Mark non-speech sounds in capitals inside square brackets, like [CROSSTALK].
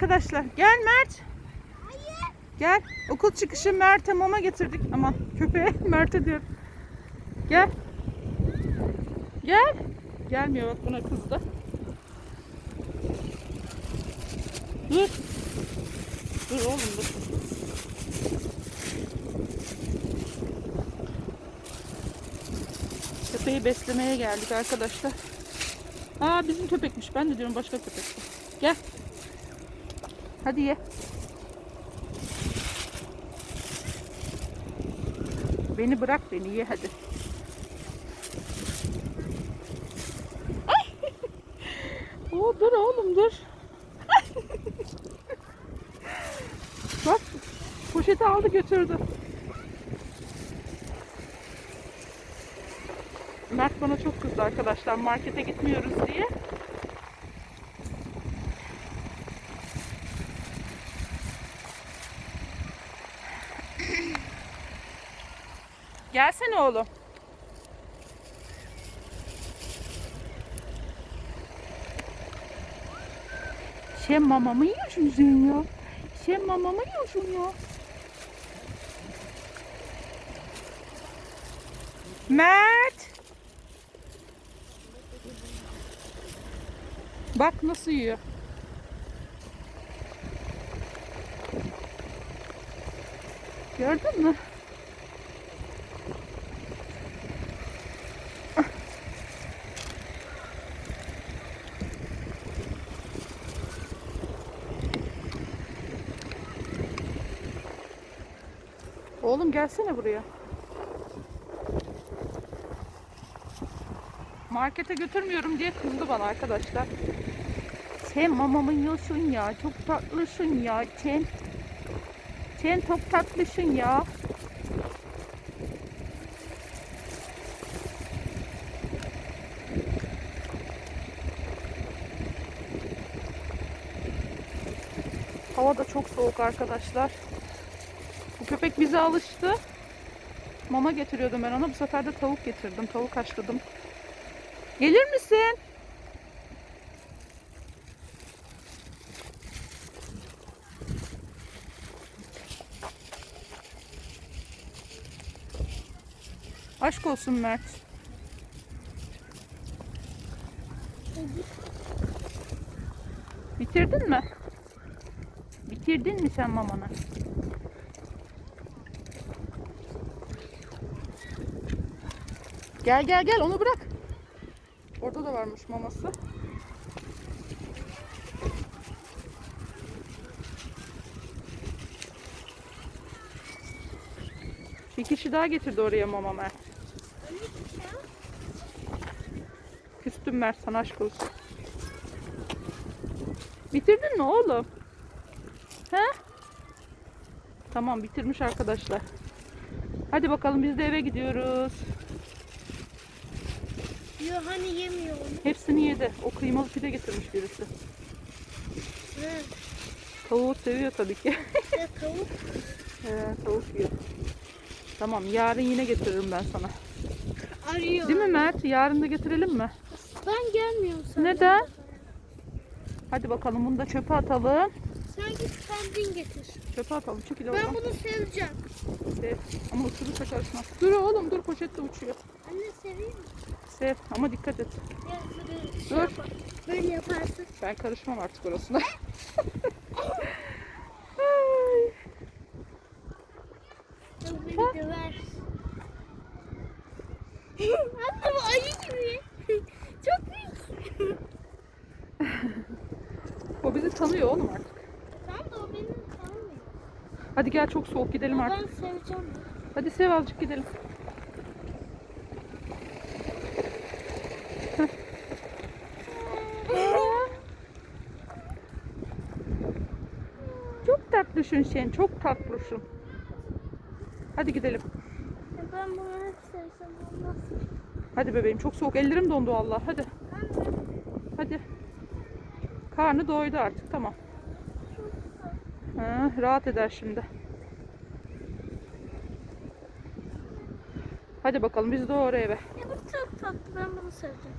Arkadaşlar gel Mert. Gel. Okul çıkışı Mert'e mama getirdik. Aman köpeğe [LAUGHS] Mert'e diyorum. Gel. Gel. Gelmiyor bak buna kızdı. Dur. Dur oğlum dur. Köpeği beslemeye geldik arkadaşlar. Aa bizim köpekmiş. Ben de diyorum başka köpek. Gel. Hadi ye. Beni bırak beni ye hadi. Ay! [LAUGHS] Oo, dur oğlum dur. [LAUGHS] Bak poşeti aldı götürdü. Mert bana çok kızdı arkadaşlar markete gitmiyoruz diye. Gelsene oğlum. Sen mama mı yiyorsun sen ya? Sen mama mı yiyorsun ya? Mert. Bak nasıl yiyor. Gördün mü? Oğlum gelsene buraya. Markete götürmüyorum diye kızdı bana arkadaşlar. Sen mamamı yiyorsun ya. Çok tatlısın ya. Sen. Sen çok tatlısın ya. Hava da çok soğuk arkadaşlar. Köpek bize alıştı. Mama getiriyordum ben ona. Bu sefer de tavuk getirdim. Tavuk haşladım. Gelir misin? Aşk olsun Mert. Bitirdin mi? Bitirdin mi sen mamanı? Gel gel gel onu bırak. Orada da varmış maması. Bir kişi daha getirdi oraya mama Mert. Küstüm Mert sana aşk olsun. Bitirdin mi oğlum? He? Tamam bitirmiş arkadaşlar. Hadi bakalım biz de eve gidiyoruz. Yo hani yemiyor onu. Hepsini yedi. O kıymalı pide getirmiş birisi. He. Tavuğu seviyor tabii ki. [LAUGHS] Ya tavuk. He, tavuk yiyor. Tamam yarın yine getiririm ben sana. Arıyor. Değil mi Mert? Yarın da getirelim mi? Ben gelmiyorum sana. Neden? Hadi bakalım bunu da çöpe atalım. Sen git kendin getir. Çöpe atalım. Çekil Ben oradan. bunu seveceğim. Sev. Ama ısırırsa karışmaz. Dur oğlum dur poşette uçuyor. Anne seveyim mi? Sev ama dikkat et. Ya böyle şey Dur. yapar. Böyle yaparsın. Ben karışmam artık orasına. [LAUGHS] Beni döver. [LAUGHS] Anne bu ayı gibi. Çok büyük. [LAUGHS] o bizi tanıyor oğlum artık. Tamam da o beni tanımıyor. Hadi gel çok soğuk gidelim Ben artık. seveceğim. Hadi sev azıcık gidelim. [LAUGHS] Çok tatlısın sen, çok tatlısın. Hadi gidelim. Ben bunu hep sevsem olmaz. Hadi bebeğim, çok soğuk. Ellerim dondu Allah. Hadi, hadi. Karnı doydu artık, tamam. Ha, rahat eder şimdi. Hadi bakalım biz doğru eve. Ya bu çok tatlı. Ben bunu seveceğim.